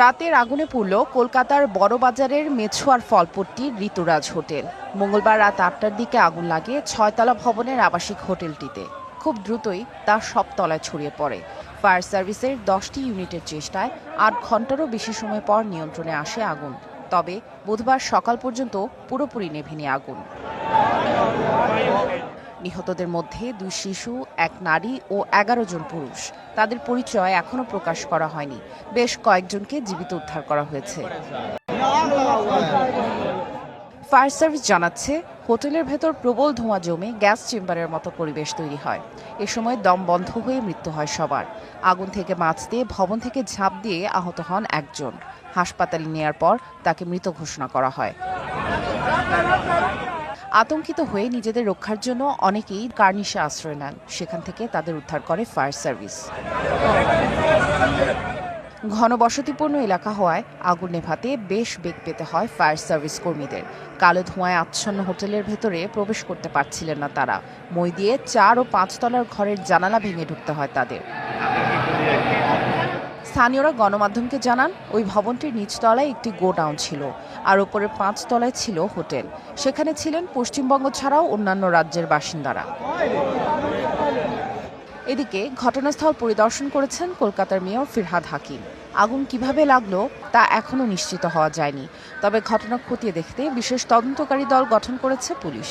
রাতের আগুনে পুড়ল কলকাতার বড়বাজারের মেছুয়ার ফলপট্টি ঋতুরাজ হোটেল। মঙ্গলবার রাত আটটার দিকে আগুন লাগে ছয়তলা ভবনের আবাসিক হোটেলটিতে। খুব দ্রুতই তা সব তলায় ছড়িয়ে পড়ে। ফায়ার সার্ভিসের দশটি ইউনিটের চেষ্টায় আট ঘন্টারও বেশি সময় পর নিয়ন্ত্রণে আসে আগুন। তবে বুধবার সকাল পর্যন্ত পুরোপুরি নেভেনি আগুন। নিহতদের মধ্যে দুই শিশু, এক নারী ও এগারো জন পুরুষ। তাদের পরিচয় এখনও প্রকাশ করা হয়নি। বেশ কয়েকজনকে জীবিত উদ্ধার করা হয়েছে। ফায়ার সার্ভিস জানাচ্ছে, হোটেলের ভেতর প্রবল ধোঁয়া জমে গ্যাস চেম্বারের মতো পরিবেশ তৈরি হয়। এ সময় দম বন্ধ হয়ে মৃত্যু হয় সবার। আগুন থেকে বাঁচতে, ভবন থেকে ঝাঁপ দিয়ে আহত হন একজন। হাসপাতালে নেয়ার পর তাকে মৃত ঘোষণা করা হয়। আতঙ্কিত হয়ে নিজেদের রক্ষার জন্য অনেকেই কার্নিশে আশ্রয় নেন। সেখান থেকে তাদের উদ্ধার করে ফায়ার সার্ভিস। ঘনবসতিপূর্ণ এলাকা হওয়ায় আগুন নেভাতে বেশ বেগ পেতে হয় ফায়ার সার্ভিস কর্মীদের। কালো ধোঁয়ায় আচ্ছন্ন হোটেলের ভেতরে প্রবেশ করতে পারছিলেন না তারা। মই দিয়ে চার ও পাঁচ তলার ঘরের জানালা ভেঙে ঢুকতে হয় তাদের। স্থানীয়রা গণমাধ্যমকে জানান, ওই ভবনটির নিচতলায় একটি গোডাউন ছিল আর ওপরের পাঁচ তলায় ছিল হোটেল। সেখানে ছিলেন পশ্চিমবঙ্গ ছাড়াও অন্যান্য রাজ্যের বাসিন্দারা। এদিকে ঘটনাস্থল পরিদর্শন করেছেন কলকাতার মেয়র ফিরহাদ হাকিম। আগুন কীভাবে লাগল তা এখনও নিশ্চিত হওয়া যায়নি, তবে ঘটনা খতিয়ে দেখতে বিশেষ তদন্তকারী দল গঠন করেছে পুলিশ।